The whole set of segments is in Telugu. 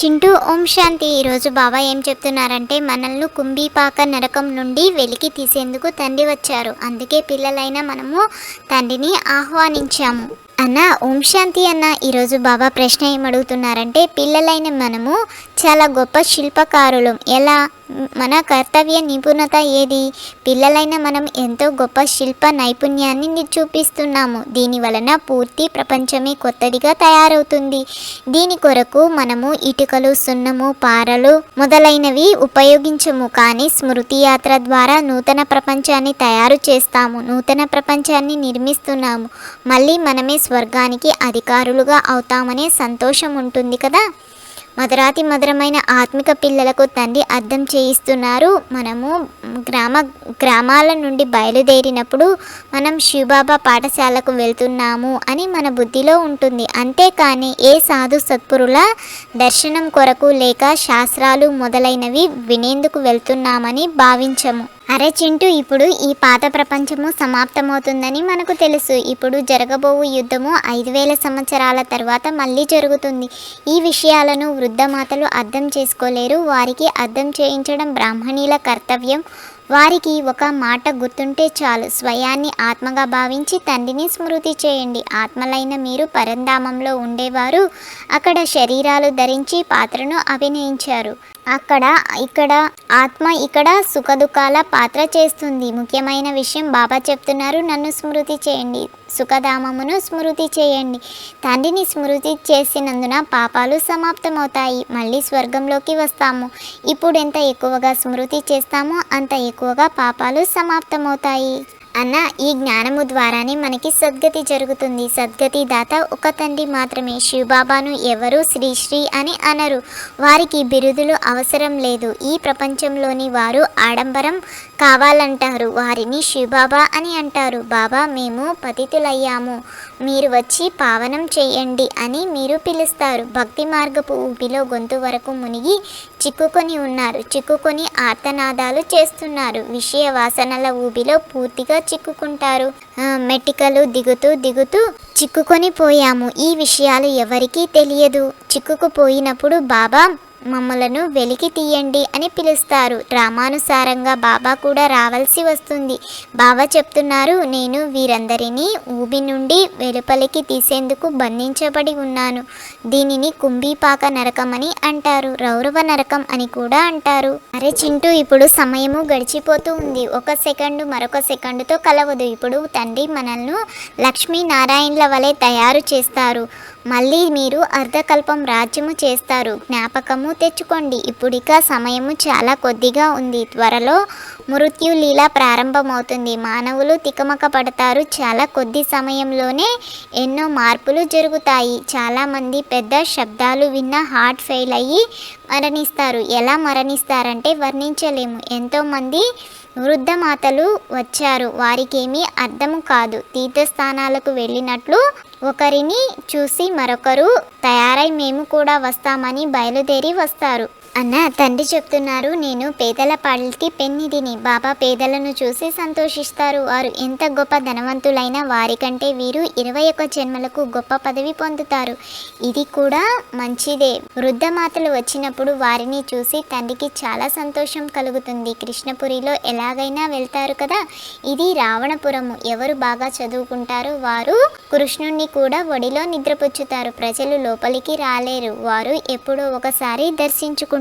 చింటూ ఓం శాంతి. ఈరోజు బాబా ఏం చెప్తున్నారంటే మనల్ని కుంభీపాక నరకం నుండి వెలికి తీసేందుకు తండ్రి వచ్చారు. అందుకే పిల్లలైన మనము తండ్రిని ఆహ్వానించాము. అన్న ఓం శాంతి అన్న ఈరోజు బాబా ప్రశ్న ఏమడుగుతున్నారంటే పిల్లలైన మనము చాలా గొప్ప శిల్పకారులు. ఎలా? మన కర్తవ్య నిపుణత ఏది? పిల్లలైన మనం ఎంతో గొప్ప శిల్ప నైపుణ్యాన్ని ని- చూపిస్తున్నాము. దీని వలన పూర్తి ప్రపంచమే కొత్తదిగా తయారవుతుంది. దీని కొరకు మనము ఇటుకలు సున్నము పారలు మొదలైనవి ఉపయోగించము. కానీ స్మృతి యాత్ర ద్వారా నూతన ప్రపంచాన్ని తయారు చేస్తాము. నూతన ప్రపంచాన్ని నిర్మిస్తున్నాము. మళ్ళీ మనమే స్వర్గానికి అధికారులుగా అవుతామనే సంతోషం ఉంటుంది కదా? మధురాతి మధురమైన ఆత్మిక పిల్లలకు తండ్రి అర్థం చేయిస్తున్నారు. మనము గ్రామ గ్రామాల నుండి బయలుదేరినప్పుడు మనం శివబాబా పాఠశాలకు వెళ్తున్నాము అని మన బుద్ధిలో ఉంటుంది. అంతేకాని ఏ సాధు సత్పురుల దర్శనం కొరకు లేక శాస్త్రాలు మొదలైనవి వినేందుకు వెళ్తున్నామని భావించము. అరే చింటూ ఇప్పుడు ఈ పాత ప్రపంచము సమాప్తమవుతుందని మనకు తెలుసు. ఇప్పుడు జరగబోవు యుద్ధము ఐదు వేల సంవత్సరాల తర్వాత మళ్ళీ జరుగుతుంది. ఈ విషయాలను వృద్ధమాతలు అర్థం చేసుకోలేరు. వారికి అర్థం చేయించడం బ్రాహ్మణీల కర్తవ్యం. వారికి ఒక మాట గుర్తుంటే చాలు. స్వయాన్ని ఆత్మగా భావించి తండ్రిని స్మృతి చేయండి. ఆత్మలైన మీరు పరంధామంలో ఉండేవారు. అక్కడ శరీరాలు ధరించి పాత్రను అభినయించారు. అక్కడ ఇక్కడ ఆత్మ ఇక్కడ సుఖదుఖాల పాత్ర చేస్తుంది. ముఖ్యమైన విషయం బాబా చెప్తున్నారు నన్ను స్మృతి చేయండి. సుఖధామమును స్మృతి చేయండి. తండ్రిని స్మృతి చేసినందున పాపాలు సమాప్తమవుతాయి. మళ్ళీ స్వర్గంలోకి వస్తాము. ఇప్పుడు ఎంత ఎక్కువగా స్మృతి చేస్తామో అంత ఎక్కువగా పాపాలు సమాప్తమవుతాయి. అన్న ఈ జ్ఞానము ద్వారానే మనకి సద్గతి జరుగుతుంది. సద్గతి దాత ఒక తండ్రి మాత్రమే. శివబాబాను ఎవరు? శ్రీశ్రీ అని అనరు. వారికి బిరుదులు అవసరం లేదు. ఈ ప్రపంచంలోని వారు ఆడంబరం కావాలంటారు. వారిని శివబాబా అని అంటారు. బాబా మేము పతితులయ్యాము. మీరు వచ్చి పావనం చేయండి అని మీరు పిలుస్తారు. భక్తి మార్గపు ఊపిలో గొంతు వరకు మునిగి చిక్కుకొని ఉన్నారు. చిక్కుకొని ఆర్తనాదాలు చేస్తున్నారు. విషయ వాసనల ఊబిలో పూర్తిగా చిక్కుకుంటారు. మెటికలు దిగుతూ దిగుతూ చిక్కుకొని పోయాము. ఈ విషయాలు ఎవరికీ తెలియదు. చిక్కుకుపోయినప్పుడు బాబా మమ్మలను వెలికి తీయండి అని పిలుస్తారు. డ్రామానుసారంగా బాబా కూడా రావాల్సి వస్తుంది. బాబా చెప్తున్నారు నేను వీరందరినీ ఊబి నుండి వెలుపలికి తీసేందుకు బంధించబడి ఉన్నాను. దీనిని కుంభీపాక నరకం అని అంటారు. రౌరవ నరకం అని కూడా అంటారు. అరే చింటూ ఇప్పుడు సమయము గడిచిపోతూ ఉంది. ఒక సెకండు మరొక సెకండుతో కలవదు. ఇప్పుడు తండ్రి మనల్ని లక్ష్మీ నారాయణల వలె తయారు చేస్తారు. మళ్ళీ మీరు అర్ధకల్పం రాజ్యము చేస్తారు. జ్ఞాపకము తెచ్చుకోండి. ఇప్పుడిక సమయము చాలా కొద్దిగా ఉంది. త్వరలో మృత్యులీల ప్రారంభమవుతుంది. మానవులు తికమక పడతారు చాలా కొద్ది సమయంలోనే ఎన్నో మార్పులు జరుగుతాయి. చాలామంది పెద్ద శబ్దాలు విన్న హార్ట్ ఫెయిల్ అయ్యి మరణిస్తారు. ఎలా మరణిస్తారంటే వర్ణించలేము. ఎంతోమంది వృద్ధ మాతలు వచ్చారు. వారికేమీ అర్థము కాదు. తీర్థస్థానాలకు వెళ్ళినట్లు ఒకరిని చూసి మరొకరు తయారై మేము కూడా వస్తామని బయలుదేరి వస్తారు. అన్న తండ్రి చెప్తున్నారు నేను పేదల పాలిటి పెన్నిదిని. బాబా పేదలను చూసి సంతోషిస్తారు. వారు ఎంత గొప్ప ధనవంతులైనా వారికంటే వీరు ఇరవై ఒక్క జన్మలకు గొప్ప పదవి పొందుతారు. ఇది కూడా మంచిదే. వృద్ధ మాతలు వచ్చినప్పుడు వారిని చూసి తండ్రికి చాలా సంతోషం కలుగుతుంది. కృష్ణపురిలో ఎలాగైనా వెళ్తారు కదా? ఇది రావణపురము. ఎవరు బాగా చదువుకుంటారో వారు కృష్ణుణ్ణి కూడా ఒడిలో నిద్రపుచ్చుతారు. ప్రజలు లోపలికి రాలేరు. వారు ఎప్పుడో ఒకసారి దర్శించుకుంటారు.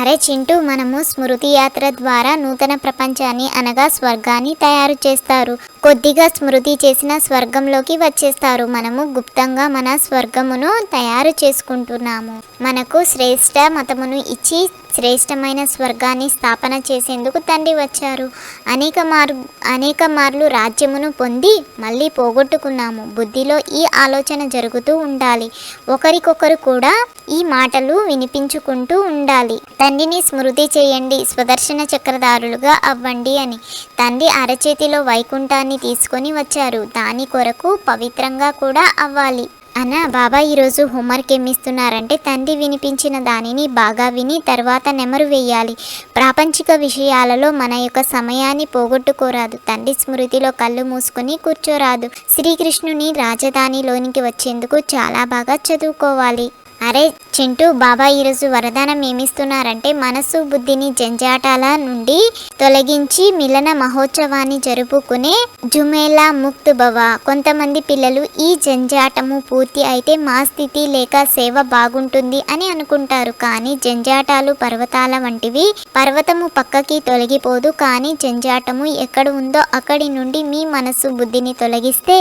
అరే చింటూ మనము స్మృతి యాత్ర ద్వారా నూతన ప్రపంచాన్ని అనగా స్వర్గాన్ని తయారు చేస్తారు. కొద్దిగా స్మృతి చేసిన స్వర్గంలోకి వచ్చేస్తారు. మనము గుప్తంగా మన స్వర్గమును తయారు చేసుకుంటున్నాము. మనకు శ్రేష్ట మతమును ఇచ్చి శ్రేష్టమైన స్వర్గాన్ని స్థాపన చేసేందుకు తండ్రి వచ్చారు. అనేక మార్ అనేక మార్లు రాజ్యమును పొంది మళ్ళీ పోగొట్టుకున్నాము. బుద్ధిలో ఈ ఆలోచన జరుగుతూ ఉండాలి. ఒకరికొకరు కూడా ఈ మాటలు వినిపించుకుంటూ ఉండాలి. తండ్రిని స్మృతి చేయండి స్వదర్శన చక్రధారులుగా అవ్వండి అని. తండ్రి అరచేతిలో వైకుంఠాన్ని తీసుకొని వచ్చారు. దాని కొరకు పవిత్రంగా కూడా అవ్వాలి. అన్న బాబా ఈరోజు హోంవర్క్ ఏమిస్తున్నారంటే తండ్రి వినిపించిన దానిని బాగా విని తర్వాత నెమరు వేయాలి. ప్రాపంచిక విషయాలలో మన యొక్క సమయాన్ని పోగొట్టుకోరాదు. తండ్రి స్మృతిలో కళ్ళు మూసుకుని కూర్చోరాదు. శ్రీకృష్ణుని రాజధానిలోనికి వచ్చేందుకు చాలా బాగా చదువుకోవాలి. అరే చింటూ బాబా ఈరోజు వరదానం ఏమిస్తున్నారంటే మనసు బుద్ధిని జంజాటాల నుండి తొలగించి మిలన మహోత్సవాన్ని జరుపుకునే జుమేలా ముక్త్ భవ. కొంతమంది పిల్లలు ఈ జంజాటము పూర్తి అయితే మా స్థితి లేక సేవ బాగుంటుంది అని అనుకుంటారు. కానీ జంజాటాలు పర్వతాల వంటివి పర్వతము పక్కకి తొలగిపోదు. కానీ జంజాటము ఎక్కడ ఉందో అక్కడి నుండి మీ మనసు బుద్ధిని తొలగిస్తే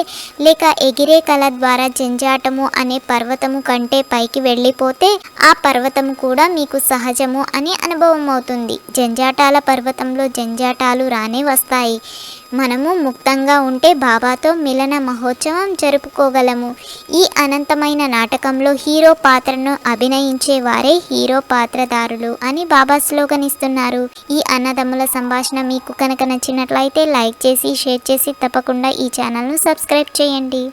లేక ఎగిరే కళ ద్వారా జంజాటము అనే పర్వతము కంటే పైకి వెళ్ళిపోతే ఆ పర్వతం కూడా మీకు సహజము అని అనుభవం అవుతుంది జంజాటాల పర్వతంలో జంజాటాలు రానే వస్తాయి. మనము ముక్తంగా ఉంటే బాబాతో మిలన మహోత్సవం జరుపుకోగలము. ఈ అనంతమైన నాటకంలో హీరో పాత్రను అభినయించే వారే హీరో పాత్రదారులు అని బాబా స్లోగన్ ఇస్తున్నారు ఈ అన్నదమ్ముల సంభాషణ మీకు కనుక నచ్చినట్లయితే లైక్ చేసి షేర్ చేసి తప్పకుండా ఈ ఛానల్ను సబ్స్క్రైబ్ చేయండి.